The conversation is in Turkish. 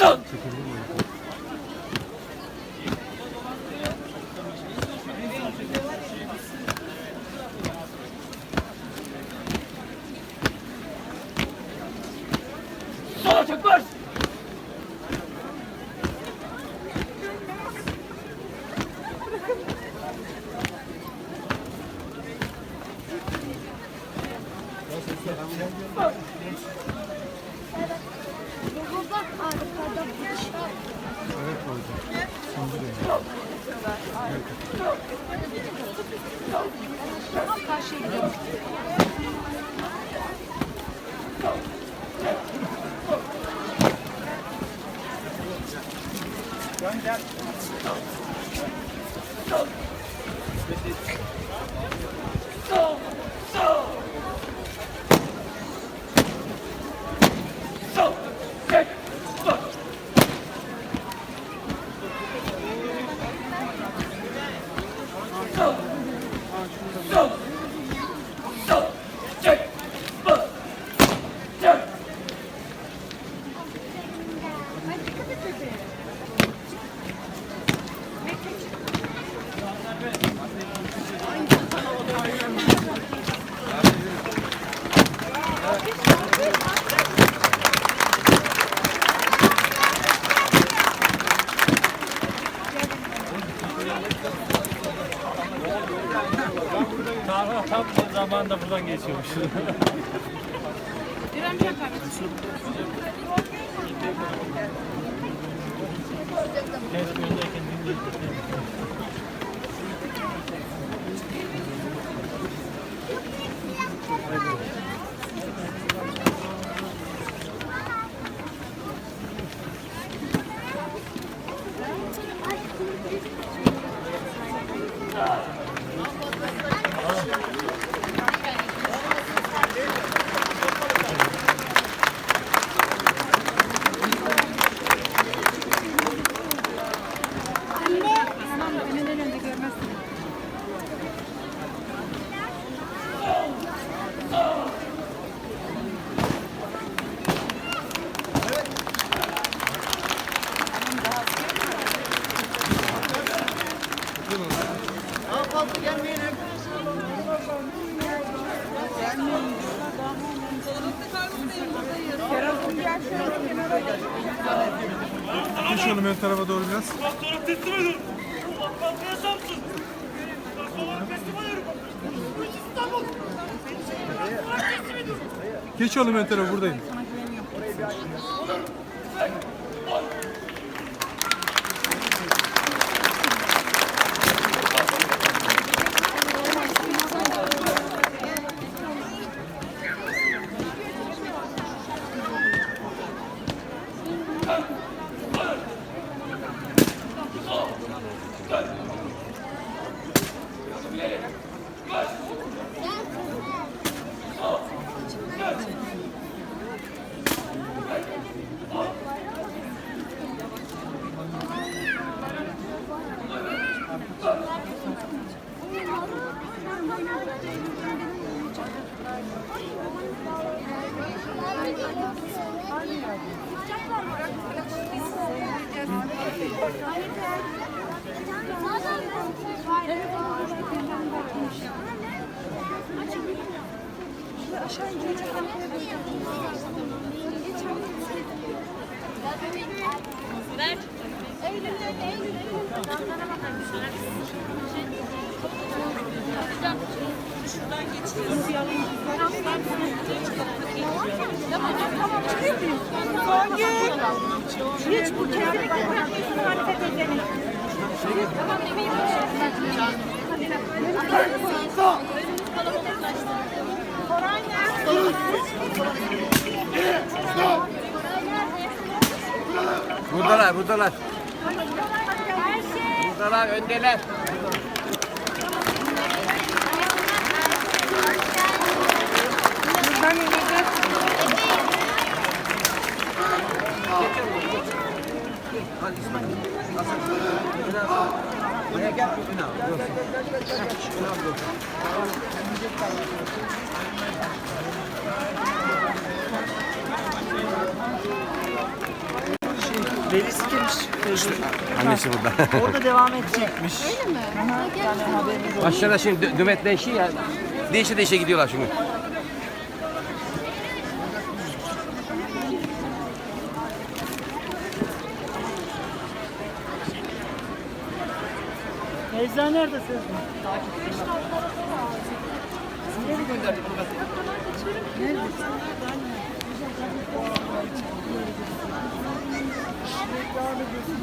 musun? Sola çıkmaz! Bak! Karşıya gidelim. Gönder. Go! Go! Tarla tam zamanında buradan geçiyormuş. Keşke öndeyken dinleyip Oğlum ön tarafa doğru biraz. Sonra teslim edin. Bak ne yaşamsın. Sonra teslim ederim. Bu İstanbul. teslim edin. Geç oğlum ön tarafa buradayım. Hiç bu kesinlikle bırakmıyorsun Hanife Çıkıyor muyum? Konyuk. Hiç bu kağıdı bakmak muhalefet edelim. Buradalar, buradalar. Şey. Buradalar, öndeler. Dur. Veli sikilmiş. Annesi burada. Orada devam edecekmiş. Aşağıda şimdi dö- dömetlen şey ya. Değişe değişe gidiyorlar şimdi. Feyza neredesin?